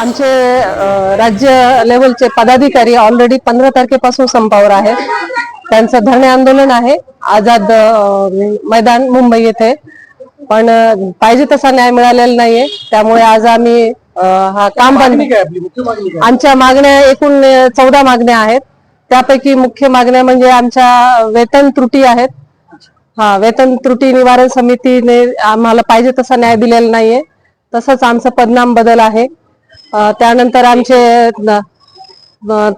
आमचे राज्य लेवलचे पदाधिकारी ऑलरेडी पंधरा तारखेपासून संपावर आहेत. त्यांचं धरणे आंदोलन आहे. आझाद मैदान मुंबई येथे. पण पाहिजे तसा न्याय मिळालेला नाहीये. त्यामुळे आज आम्ही हा काम बंद आमच्या मागण्या एकूण चौदा मागण्या आहेत. त्यापैकी मुख्य मागण्या म्हणजे आमच्या वेतन त्रुटी आहेत. हा वेतन त्रुटी निवारण समितीने आम्हाला पाहिजे तसा न्याय दिलेला नाहीये. तसंच आमचं पदनाम बदल आहे. त्यानंतर आमचे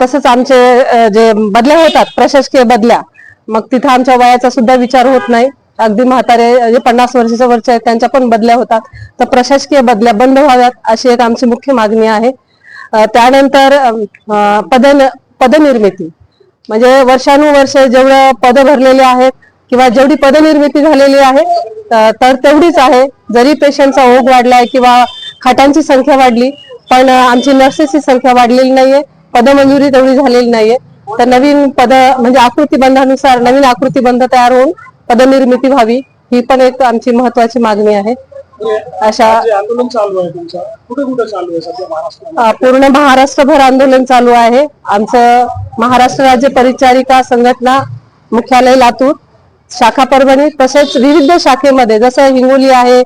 तसंच आमचे जे बदल्या होतात प्रशासकीय बदल्या मग तिथं आमच्या वयाचा सुद्धा विचार होत नाही. अगदी म्हातारे जे पन्नास वर्षाच्या वरचे आहेत त्यांच्या पण बदल्या होतात. तर प्रशासकीय बदल्या बंद व्हाव्यात अशी एक आमची मुख्य मागणी आहे. त्यानंतर पद पदनिर्मिती. म्हणजे वर्षानुवर्ष जेवढं पद भरलेले आहेत किंवा जेवढी पदनिर्मिती झालेली आहे तर तेवढीच आहे. जरी पेशंटचा ओघ वाढलाय किंवा खाटांची संख्या वाढली पण आमची नर्सेसची संख्या वाढलेली नाहीये. पदमंजुरी तेवढी झालेली नाहीये. तर नवीन पद म्हणजे आकृतीबंधानुसार नवीन आकृतीबंध तयार होऊन पदनिर्मिती व्हावी ही पण एक आमची महत्वाची मागणी आहे. अशा आंदोलन चालू आहे तुमचं कुठे कुठे चालू आहे पूर्ण महाराष्ट्रभर आंदोलन चालू आहे. आमचं महाराष्ट्र राज्य परिचारिका संघटना मुख्यालय लातूर शाखा परभणी तसेच विविध शाखेमध्ये जसं हिंगोली आहे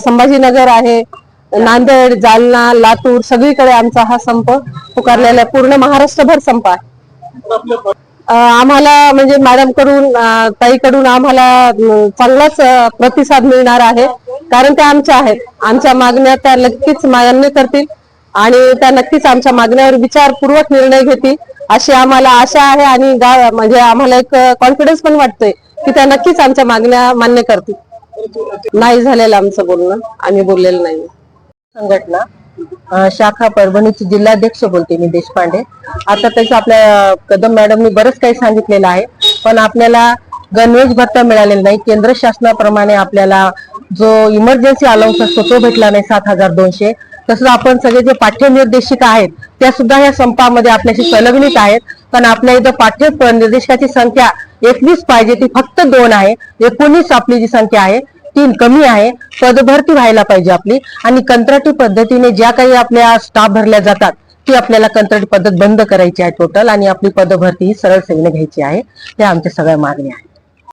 संभाजीनगर आहे नांदेड जालना लातूर सगळीकडे आमचा हा संप पुकारलेला आहे. पूर्ण महाराष्ट्रभर संप आहे. आम्हाला म्हणजे मॅडमकडून ताईकडून आम्हाला चांगलाच प्रतिसाद मिळणार आहे. कारण त्या आमच्या आहेत. आमच्या मागण्या त्या नक्कीच मान्य करतील. आणि त्या नक्कीच आमच्या मागण्यावर विचारपूर्वक निर्णय घेतील अशी आम्हाला आशा आहे. आणि म्हणजे आम्हाला एक कॉन्फिडन्स पण वाटतोय की त्या नक्कीच आमच्या मागण्या मान्य करतील. नाही झालेलं आमचं बोलणं. आम्ही बोललेलं नाही संघटना शाखा परभणीचे जिल्हाध्यक्ष बोलते मी देशपांडे. आता तसं आपल्या कदम मॅडमनी बरंच काही सांगितलेलं आहे पण आपल्याला गणवेश भत्ता मिळालेला नाही. केंद्र शासनाप्रमाणे आपल्याला जो इमर्जन्सी अलाउन्स असतो तो भेटला नाही सात हजार दोनशे. तसंच आपण सगळे जे पाठ्यनिर्देशिका आहेत त्या सुद्धा या संपामध्ये आपल्याशी संलग्नित आहेत. पण आपल्या इथं पाठ्य निर्देशकाची संख्या एकवीस पाहिजे ती फक्त दोन आहे. एकोणीस आपली जी संख्या आहे तीन कमी आहे पदभरती व्हायला पाहिजे आपली. आणि कंत्राटी पद्धतीने ज्या काही आपल्या स्टाफ भरल्या जातात ती आपल्याला कंत्राटी पद्धत बंद करायची आहे टोटल आणि आपली पदभरती ही सरळ सेवेने घ्यायची आहे. हे आमच्या सगळ्या मागण्या आहेत.